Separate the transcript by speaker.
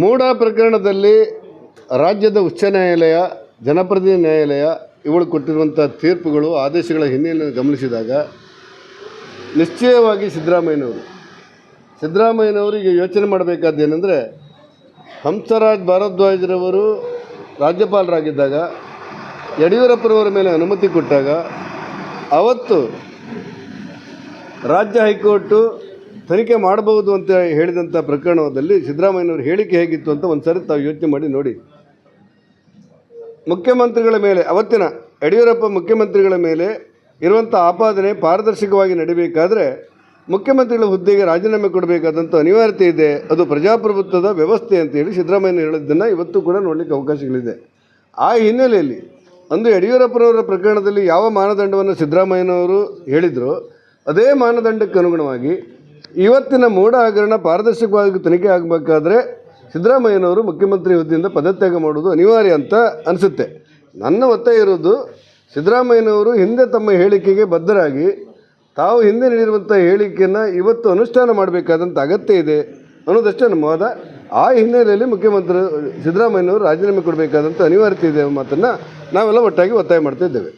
Speaker 1: ಮೂಡ ಪ್ರಕರಣದಲ್ಲಿ ರಾಜ್ಯದ ಉಚ್ಚ ನ್ಯಾಯಾಲಯ, ಜನಪ್ರತಿನಿಧಿ ನ್ಯಾಯಾಲಯ ಇವಳು ಕೊಟ್ಟಿರುವಂಥ ತೀರ್ಪುಗಳು, ಆದೇಶಗಳ ಹಿನ್ನೆಲೆಯನ್ನು ಗಮನಿಸಿದಾಗ ನಿಶ್ಚಯವಾಗಿ ಸಿದ್ದರಾಮಯ್ಯನವರು. ಸಿದ್ದರಾಮಯ್ಯನವರು ಯೋಚನೆ ಮಾಡಬೇಕಾದ್ದೇನೆಂದರೆ ಹಂಸರಾಜ್ ಭಾರದ್ವಾಜರವರು ರಾಜ್ಯಪಾಲರಾಗಿದ್ದಾಗ, ಯಡಿಯೂರಪ್ಪರವರ ಮೇಲೆ ಅನುಮತಿ ಕೊಟ್ಟಾಗ, ಅವತ್ತು ರಾಜ್ಯ ಹೈಕೋರ್ಟು ತನಿಖೆ ಮಾಡಬಹುದು ಅಂತ ಹೇಳಿದಂಥ ಪ್ರಕರಣದಲ್ಲಿ ಸಿದ್ದರಾಮಯ್ಯನವ್ರ ಹೇಳಿಕೆ ಹೇಗಿತ್ತು ಅಂತ ಒಂದು ಸರಿ ತಾವು ಯೋಚನೆ ಮಾಡಿ ನೋಡಿ. ಮುಖ್ಯಮಂತ್ರಿಗಳ ಮೇಲೆ ಅವತ್ತಿನ ಯಡಿಯೂರಪ್ಪ ಮುಖ್ಯಮಂತ್ರಿಗಳ ಮೇಲೆ ಇರುವಂಥ ಆಪಾದನೆ ಪಾರದರ್ಶಕವಾಗಿ ನಡೀಬೇಕಾದ್ರೆ ಮುಖ್ಯಮಂತ್ರಿಗಳ ಹುದ್ದೆಗೆ ರಾಜೀನಾಮೆ ಕೊಡಬೇಕಾದಂಥ ಅನಿವಾರ್ಯತೆ ಇದೆ. ಅದು ಪ್ರಜಾಪ್ರಭುತ್ವದ ವ್ಯವಸ್ಥೆ ಅಂತೇಳಿ ಸಿದ್ದರಾಮಯ್ಯ ಹೇಳಿದ್ದನ್ನು ಇವತ್ತು ಕೂಡ ನೋಡಲಿಕ್ಕೆ ಅವಕಾಶಗಳಿದೆ. ಆ ಹಿನ್ನೆಲೆಯಲ್ಲಿ ಅಂದು ಯಡಿಯೂರಪ್ಪನವರ ಪ್ರಕರಣದಲ್ಲಿ ಯಾವ ಮಾನದಂಡವನ್ನು ಸಿದ್ದರಾಮಯ್ಯನವರು ಹೇಳಿದರು, ಅದೇ ಮಾನದಂಡಕ್ಕೆ ಅನುಗುಣವಾಗಿ ಇವತ್ತಿನ ಮೋಡ ಹಗರಣ ಪಾರದರ್ಶಕವಾಗಿ ತನಿಖೆ ಆಗಬೇಕಾದ್ರೆ ಸಿದ್ದರಾಮಯ್ಯನವರು ಮುಖ್ಯಮಂತ್ರಿ ಹುದ್ದೆಯಿಂದ ಪದತ್ಯಾಗ ಮಾಡೋದು ಅನಿವಾರ್ಯ ಅಂತ ಅನಿಸುತ್ತೆ. ನನ್ನ ಒತ್ತಾಯ ಇರೋದು ಸಿದ್ದರಾಮಯ್ಯನವರು ಹಿಂದೆ ತಮ್ಮ ಹೇಳಿಕೆಗೆ ಬದ್ಧರಾಗಿ ತಾವು ಹಿಂದೆ ನೀಡಿರುವಂಥ ಹೇಳಿಕೆಯನ್ನು ಇವತ್ತು ಅನುಷ್ಠಾನ ಮಾಡಬೇಕಾದಂಥ ಅಗತ್ಯ ಇದೆ ಅನ್ನೋದಷ್ಟೇ ನಮ್ಮ ವಾದ. ಆ ಹಿನ್ನೆಲೆಯಲ್ಲಿ ಮುಖ್ಯಮಂತ್ರಿ ಸಿದ್ದರಾಮಯ್ಯನವರು ರಾಜೀನಾಮೆ ಕೊಡಬೇಕಾದಂಥ ಅನಿವಾರ್ಯತೆ ಇದೆ ಮಾತನ್ನು ನಾವೆಲ್ಲ ಒಟ್ಟಾಗಿ ಒತ್ತಾಯ ಮಾಡ್ತಾ ಇದ್ದೇವೆ.